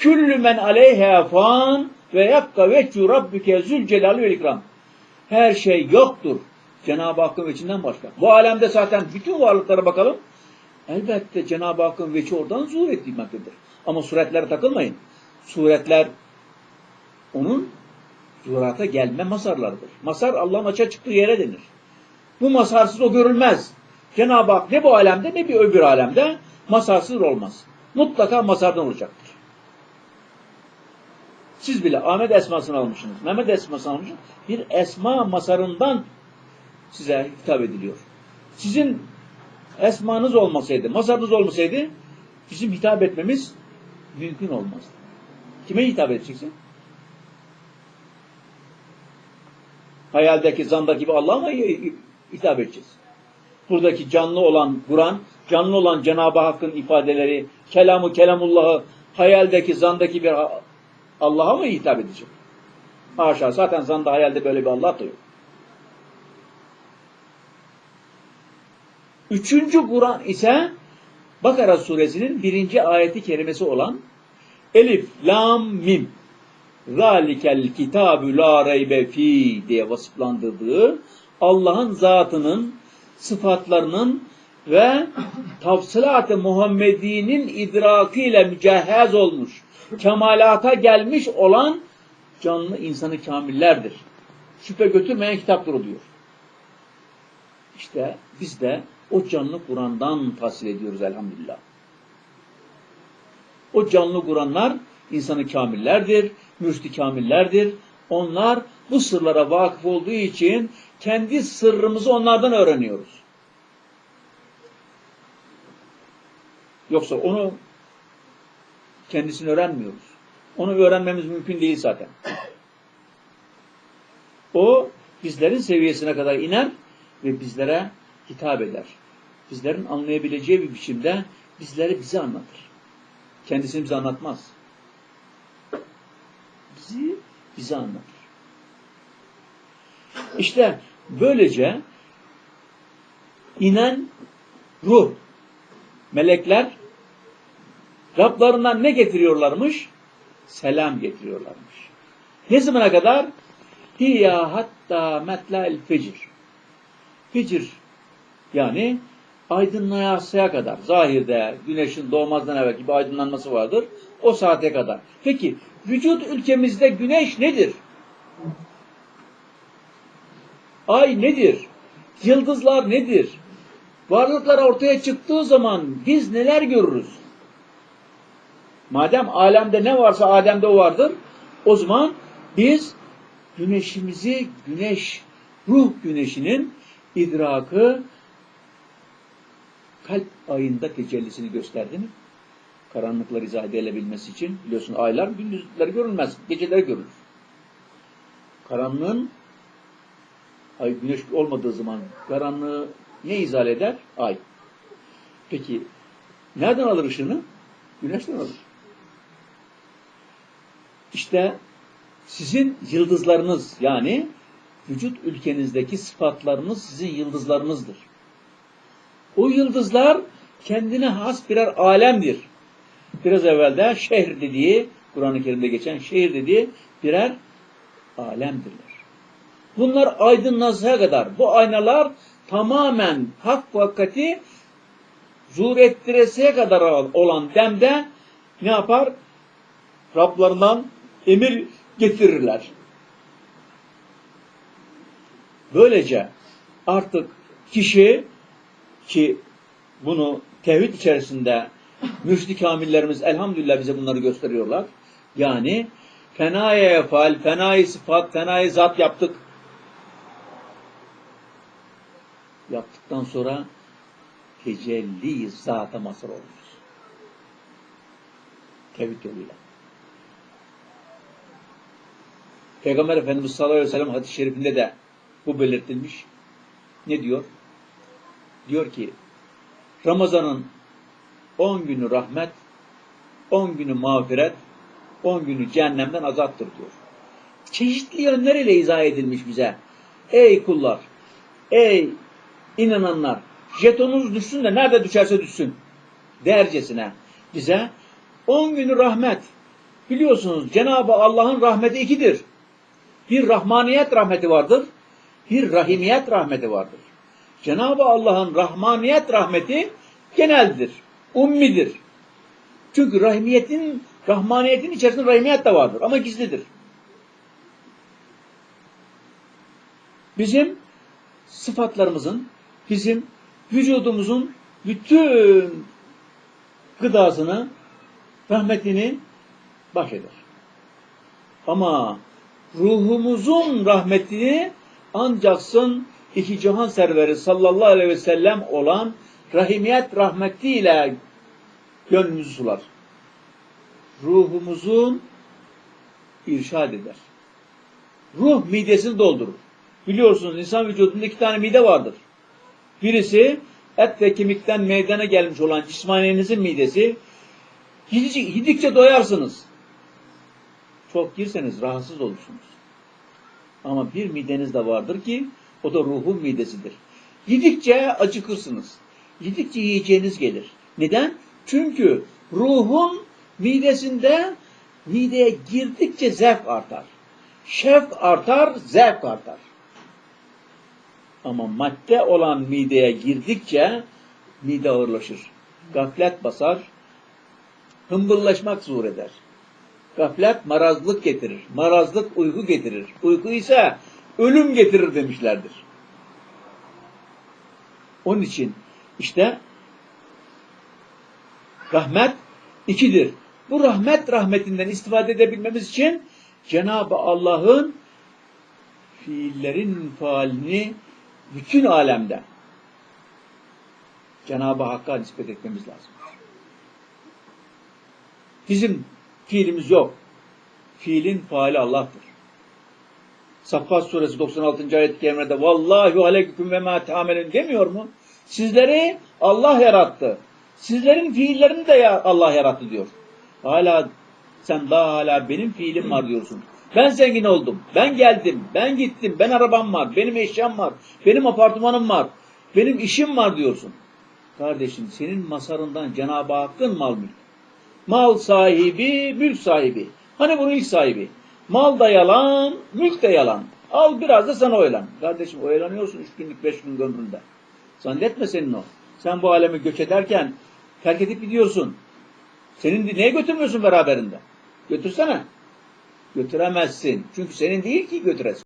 Küllü men aleyha fan ve yakka veçhu rabbike zülcelali vel ikram. Her şey yoktur. Cenab-ı Hakk'ın veçinden başka. Bu alemde zaten bütün varlıklara bakalım. Elbette Cenab-ı Hakk'ın veçi oradan zuhur etmektedir. Ama suretlere takılmayın. Suretler onun zuhurata gelme masarlarıdır. Masar Allah'ın açığa çıktığı yere denir. Bu masarsız o görülmez. Cenab-ı Hak ne bu alemde ne bir öbür alemde masarsız olmaz. Mutlaka masardan olacaktır. Siz bile Ahmet esmasını almışsınız, Mehmet esmasını almışsınız. Bir esma masarından size hitap ediliyor. Sizin esmanız olmasaydı, masarınız olmasaydı bizim hitap etmemiz mümkün olmazdı. Kime hitap edeceksin? Hayaldeki, zandaki gibi Allah'a mı hitap edeceğiz? Buradaki canlı olan Kur'an, canlı olan Cenab-ı Hakk'ın ifadeleri, kelamı, kelamullahı, hayaldeki, zandaki bir Allah'a mı hitap edecek? Haşa, zaten zanda hayalde böyle bir Allah da yok. Üçüncü Kur'an ise Bakara suresinin birinci ayeti kerimesi olan Elif, Lam, Mim Zalikel kitabü la reybe fi diye vasıflandırdığı Allah'ın zatının, sıfatlarının ve tafsilat-ı Muhammedi'nin idrakıyla mücehhez olmuş, kemalata gelmiş olan canlı insanı kamillerdir. Şüphe götürmeyen kitaptır o diyor. İşte biz de o canlı Kur'an'dan tahsil ediyoruz elhamdülillah. O canlı Kur'anlar insanı kamillerdir, mürşidi kamillerdir. Onlar bu sırlara vakıf olduğu için kendi sırrımızı onlardan öğreniyoruz. Yoksa onu kendisini öğrenmiyoruz. Onu öğrenmemiz mümkün değil zaten. O bizlerin seviyesine kadar iner ve bizlere hitap eder. Bizlerin anlayabileceği bir biçimde bizleri bize anlatır. Kendisini bize anlatmaz. Bizi bize anlatır. İşte böylece inen ruh, melekler Rablarından ne getiriyorlarmış? Selam getiriyorlarmış. Ne zamana kadar? Hiya hatta metla'il fecir. Fecir yani aydınlayasıya kadar. Zahirde güneşin doğmazdan evvelki bir aydınlanması vardır. O saate kadar. Peki vücut ülkemizde güneş nedir? Ay nedir? Yıldızlar nedir? Varlıklar ortaya çıktığı zaman biz neler görürüz? Madem alemde ne varsa Adem'de o vardır, o zaman biz güneşimizi, güneş, ruh güneşinin idrakı kalp ayında tecellisini gösterdi mi? Karanlıkları izah edilebilmesi için biliyorsun aylar gündüzleri görülmez, geceleri görülür. Karanlığın ay güneş olmadığı zaman karanlığı ne izah eder? Ay. Peki nereden alır ışını? Güneşten alır. İşte sizin yıldızlarınız yani vücut ülkenizdeki sıfatlarınız sizin yıldızlarınızdır. O yıldızlar kendine has birer alemdir. Biraz evvelde şehir dediği, Kur'an-ı Kerim'de geçen şehir dediği birer alemdirler. Bunlar aydınlanıncaya kadar bu aynalar tamamen hak vakati zuhur ettireseye kadar olan demde ne yapar? Rablarından emir getirirler. Böylece artık kişi ki bunu tevhid içerisinde müşrik kamillerimiz elhamdülillah bize bunları gösteriyorlar. Yani fenaya fal, fenayı sıfat, fenayı zat yaptık. Yaptıktan sonra tecelli zata mazhar oluruz. Tevhid yoluyla. Peygamber Efendimiz sallallahu aleyhi ve sellem hadis-i şerifinde de bu belirtilmiş. Ne diyor? Diyor ki Ramazan'ın 10 günü rahmet, 10 günü mağfiret, 10 günü cehennemden azattır diyor. Çeşitli yönleriyle izah edilmiş bize. Ey kullar, ey inananlar, jetonunuz düşsün de nerede düşerse düşsün dercesine bize 10 günü rahmet, Biliyorsunuz Cenab-ı Allah'ın rahmeti ikidir. Bir rahmaniyet rahmeti vardır, bir rahimiyet rahmeti vardır. Cenab-ı Allah'ın rahmaniyet rahmeti geneldir, ummidir. Çünkü rahimiyetin, rahmaniyetin içerisinde rahimiyet de vardır ama gizlidir. Bizim sıfatlarımızın, bizim vücudumuzun bütün gıdasını, rahmetini bahşeder. Ama ruhumuzun rahmetini ancaksın iki cihan serveri sallallahu aleyhi ve sellem olan rahimiyet rahmetiyle gönlümüzü sular. Ruhumuzun irşad eder. Ruh midesini doldurur. Biliyorsunuz insan vücudunda iki tane mide vardır. Birisi et ve kemikten meydana gelmiş olan cismaninizin midesi. Yedikçe, yedikçe doyarsınız. Çok girseniz rahatsız olursunuz. Ama bir mideniz de vardır ki o da ruhun midesidir. Yedikçe acıkırsınız. Yedikçe yiyeceğiniz gelir. Neden? Çünkü ruhun midesinde mideye girdikçe zevk artar. Şevk artar, zevk artar. Ama madde olan mideye girdikçe mide ağırlaşır. Gaflet basar, hımbıllaşmak zuhur eder. Gaflet marazlık getirir. Marazlık uyku getirir. Uyku ise ölüm getirir demişlerdir. Onun için işte rahmet ikidir. Bu rahmet rahmetinden istifade edebilmemiz için Cenab-ı Allah'ın fiillerin faalini bütün alemde Cenab-ı Hakk'a nispet etmemiz lazım. Bizim fiilimiz yok. Fiilin faali Allah'tır. Saffat suresi 96. ayet-i kerimede Vallahu aleyküm ve ma teamelün demiyor mu? Sizleri Allah yarattı. Sizlerin fiillerini de Allah yarattı diyor. Hala sen daha hala benim fiilim var diyorsun. Ben zengin oldum. Ben geldim. Ben gittim. Ben arabam var. Benim eşyam var. Benim apartmanım var. Benim işim var diyorsun. Kardeşim senin masarından Cenab-ı Hakk'ın mal mülk. Mal sahibi, mülk sahibi. Hani bunun ilk sahibi? Mal da yalan, mülk de yalan. Al biraz da sana oylan. Kardeşim oyalanıyorsun üç günlük, beş gün ömründe. Zannetme senin o. Sen bu alemi göç ederken terk edip gidiyorsun. Senin neye götürmüyorsun beraberinde? Götürsene. Götüremezsin. Çünkü senin değil ki götüresin.